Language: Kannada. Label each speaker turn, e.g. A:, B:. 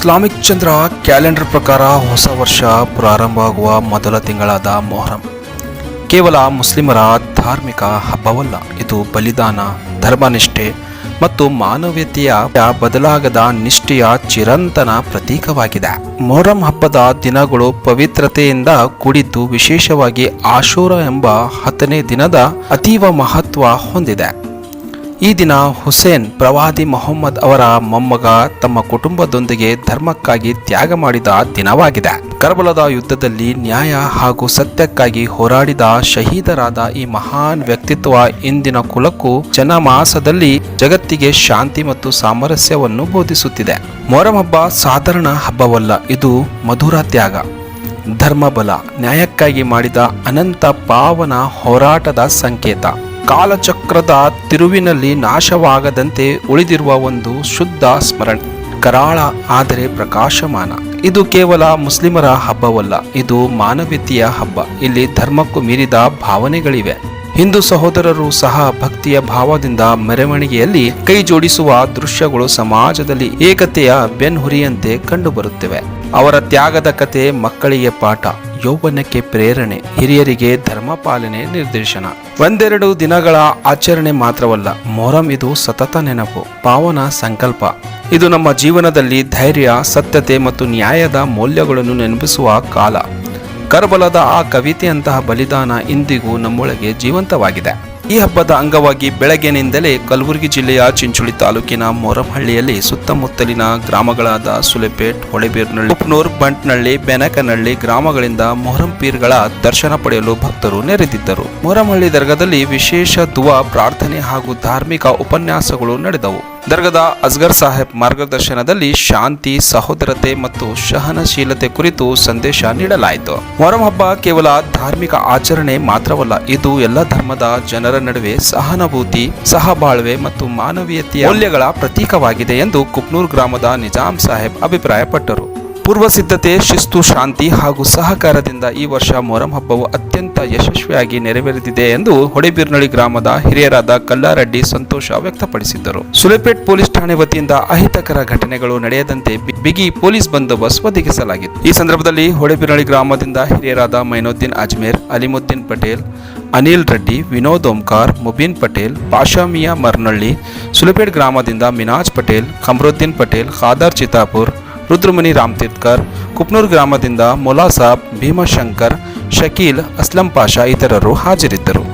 A: ಇಸ್ಲಾಮಿಕ್ ಚಂದ್ರ ಕ್ಯಾಲೆಂಡರ್ ಪ್ರಕಾರ ಹೊಸ ವರ್ಷ ಪ್ರಾರಂಭವಾಗುವ ಮೊದಲ ತಿಂಗಳಾದ ಮೊಹರಂ. ಕೇವಲ ಮುಸ್ಲಿಮರ ಧಾರ್ಮಿಕ ಹಬ್ಬವಲ್ಲ, ಇದು ಬಲಿದಾನ, ಧರ್ಮನಿಷ್ಠೆ ಮತ್ತು ಮಾನವೀಯತೆಯ ಬದಲಾಗದ ನಿಷ್ಠೆಯ ಚಿರಂತನ ಪ್ರತೀಕವಾಗಿದೆ. ಮೊಹರಂ ಹಬ್ಬದ ದಿನಗಳು ಪವಿತ್ರತೆಯಿಂದ ಕೂಡಿದ್ದು ವಿಶೇಷವಾಗಿ ಆಶೂರ ಎಂಬ ಹತ್ತನೇ ದಿನದ ಅತೀವ ಮಹತ್ವ ಹೊಂದಿದೆ. ಈ ದಿನ ಹುಸೇನ್ ಪ್ರವಾದಿ ಮೊಹಮ್ಮದ್ ಅವರ ಮೊಮ್ಮಗ ತಮ್ಮ ಕುಟುಂಬದೊಂದಿಗೆ ಧರ್ಮಕ್ಕಾಗಿ ತ್ಯಾಗ ಮಾಡಿದ ದಿನವಾಗಿದೆ. ಕರ್ಬಲದ ಯುದ್ಧದಲ್ಲಿ ನ್ಯಾಯ ಹಾಗೂ ಸತ್ಯಕ್ಕಾಗಿ ಹೋರಾಡಿದ ಶಹೀದರಾದ ಈ ಮಹಾನ್ ವ್ಯಕ್ತಿತ್ವ ಇಂದಿನ ಕುಲಕ್ಕೂ ಜನಮಾಸದಲ್ಲಿ ಜಗತ್ತಿಗೆ ಶಾಂತಿ ಮತ್ತು ಸಾಮರಸ್ಯವನ್ನು ಬೋಧಿಸುತ್ತಿದೆ. ಮೊರಂ ಹಬ್ಬ ಸಾಧಾರಣ ಹಬ್ಬವಲ್ಲ, ಇದು ಮಧುರ ತ್ಯಾಗ. ಧರ್ಮಬಲ, ನ್ಯಾಯಕ್ಕಾಗಿ ಮಾಡಿದ ಅನಂತ ಪಾವನ ಹೋರಾಟದ ಸಂಕೇತ. ಕಾಲಚಕ್ರದ ತಿರುವಿನಲ್ಲಿ ನಾಶವಾಗದಂತೆ ಉಳಿದಿರುವ ಒಂದು ಶುದ್ಧ ಸ್ಮರಣೆ, ಕರಾಳ ಆದರೆ ಪ್ರಕಾಶಮಾನ. ಇದು ಕೇವಲ ಮುಸ್ಲಿಮರ ಹಬ್ಬವಲ್ಲ, ಇದು ಮಾನವೀಯತೆಯ ಹಬ್ಬ. ಇಲ್ಲಿ ಧರ್ಮಕ್ಕೂ ಮೀರಿದ ಭಾವನೆಗಳಿವೆ. ಹಿಂದೂ ಸಹೋದರರು ಸಹ ಭಕ್ತಿಯ ಭಾವದಿಂದ ಮೆರವಣಿಗೆಯಲ್ಲಿ ಕೈ ಜೋಡಿಸುವ ದೃಶ್ಯಗಳು ಸಮಾಜದಲ್ಲಿ ಏಕತೆಯ ಬೆನ್ಹುರಿಯಂತೆ ಕಂಡುಬರುತ್ತಿವೆ. ಅವರ ತ್ಯಾಗದ ಕತೆ ಮಕ್ಕಳಿಗೆ ಪಾಠ, ಯೌವನಕ್ಕೆ ಪ್ರೇರಣೆ, ಹಿರಿಯರಿಗೆ ಧರ್ಮ ಪಾಲನೆ ನಿರ್ದೇಶನ. ಒಂದೆರಡು ದಿನಗಳ ಆಚರಣೆ ಮಾತ್ರವಲ್ಲ ಮೊಹರಂ ಇದು ಸತತ ನೆನಪು ಪಾವನ ಸಂಕಲ್ಪ. ಇದು ನಮ್ಮ ಜೀವನದಲ್ಲಿ ಧೈರ್ಯ, ಸತ್ಯತೆ ಮತ್ತು ನ್ಯಾಯದ ಮೌಲ್ಯಗಳನ್ನು ನೆನಪಿಸುವ ಕಾಲ. ಕರ್ಬಲದ ಆ ಕವಿತೆಯಂತಹ ಬಲಿದಾನ ಇಂದಿಗೂ ನಮ್ಮೊಳಗೆ ಜೀವಂತವಾಗಿದೆ. ಈ ಹಬ್ಬದ ಅಂಗವಾಗಿ ಬೆಳಗ್ಗೆನಿಂದಲೇ ಕಲಬುರಗಿ ಜಿಲ್ಲೆಯ ಚಿಂಚುಳಿ ತಾಲೂಕಿನ ಮೊರಂಹಳ್ಳಿಯಲ್ಲಿ ಸುತ್ತಮುತ್ತಲಿನ ಗ್ರಾಮಗಳಾದ ಸುಲೆಪೇಟ್, ಹೊಳೆಬೀರ್ನಳ್ಳಿ, ಉಪ್ನೂರ್, ಬಂಟ್ನಳ್ಳಿ ಬೆನಕನಹಳ್ಳಿ ಗ್ರಾಮಗಳಿಂದ ಮೊಹರಂ ಪೀರ್ಗಳ ದರ್ಶನ ಪಡೆಯಲು ಭಕ್ತರು ನೆರೆದಿದ್ದರು. ಮೊರಂಹಳ್ಳಿ ದರ್ಗಾದಲ್ಲಿ ವಿಶೇಷ ದುವಾ, ಪ್ರಾರ್ಥನೆ ಹಾಗೂ ಧಾರ್ಮಿಕ ಉಪನ್ಯಾಸಗಳು ನಡೆದವು. ದರ್ಗದ ಅಸ್ಗರ್ ಸಾಹೇಬ್ ಮಾರ್ಗದರ್ಶನದಲ್ಲಿ ಶಾಂತಿ, ಸಹೋದರತೆ ಮತ್ತು ಸಹನಶೀಲತೆ ಕುರಿತು ಸಂದೇಶ ನೀಡಲಾಯಿತು. ಮೊರಂ ಹಬ್ಬ ಕೇವಲ ಧಾರ್ಮಿಕ ಆಚರಣೆ ಮಾತ್ರವಲ್ಲ, ಇದು ಎಲ್ಲ ಧರ್ಮದ ಜನರ ನಡುವೆ ಸಹಾನುಭೂತಿ, ಸಹಬಾಳ್ವೆ ಮತ್ತು ಮಾನವೀಯತೆಯ ಮೌಲ್ಯಗಳ ಪ್ರತೀಕವಾಗಿದೆ ಎಂದು ಕುಪ್ನೂರ್ ಗ್ರಾಮದ ನಿಜಾಂ ಸಾಹೇಬ್ ಅಭಿಪ್ರಾಯಪಟ್ಟರು. ಪೂರ್ವ ಸಿದ್ಧತೆ ಶಿಸ್ತು, ಶಾಂತಿ ಹಾಗೂ ಸಹಕಾರದಿಂದ ಈ ವರ್ಷ ಮೊರಂ ಹಬ್ಬವು ಅತ್ಯಂತ ಯಶಸ್ವಿಯಾಗಿ ನೆರವೇರಿದಿದೆ ಎಂದು ಹೊಡೆಬೀರ್ನಳ್ಳಿ ಗ್ರಾಮದ ಹಿರಿಯರಾದ ಕಲ್ಲಾರೆಡ್ಡಿ ಸಂತೋಷ ವ್ಯಕ್ತಪಡಿಸಿದ್ದರು. ಸುಲೆಪೇಟ್ ಪೊಲೀಸ್ ಠಾಣೆ ವತಿಯಿಂದ ಅಹಿತಕರ ಘಟನೆಗಳು ನಡೆಯದಂತೆ ಬಿಗಿ ಪೊಲೀಸ್ ಬಂದೋಬಸ್ತ್ ಒದಗಿಸಲಾಗಿತ್ತು. ಈ ಸಂದರ್ಭದಲ್ಲಿ ಹೊಡೆಬೀರ್ನಳ್ಳಿ ಗ್ರಾಮದಿಂದ ಹಿರಿಯರಾದ ಮೈನುದ್ದೀನ್ ಅಜ್ಮೇರ್, ಅಲಿಮುದ್ದೀನ್ ಪಟೇಲ್, ಅನಿಲ್ ರೆಡ್ಡಿ, ವಿನೋದ್ ಓಂಕಾರ್, ಮುಬೀನ್ ಪಟೇಲ್ ಪಾಷಾಮಿಯಾ ಮರ್ನಳ್ಳಿ ಸುಲೆಪೇಟ್ ಗ್ರಾಮದಿಂದ ಮಿನಾಜ್ ಪಟೇಲ್, ಕಮರುದ್ದೀನ್ ಪಟೇಲ್, ಖಾದರ್ ಚಿತಾಪುರ್ ರುದ್ರಮುನಿ ರಾಮ್ತೀರ್ಥ್ಕರ್ ಕುಪ್ನೂರ್ ಗ್ರಾಮದಿಂದ ಮೊಲಾ ಸಾಬ್ ಭೀಮಶಂಕರ್ ಶಕೀಲ್ ಅಸ್ಲಂ ಪಾಷಾ ಇತರರು ಹಾಜರಿದ್ದರು.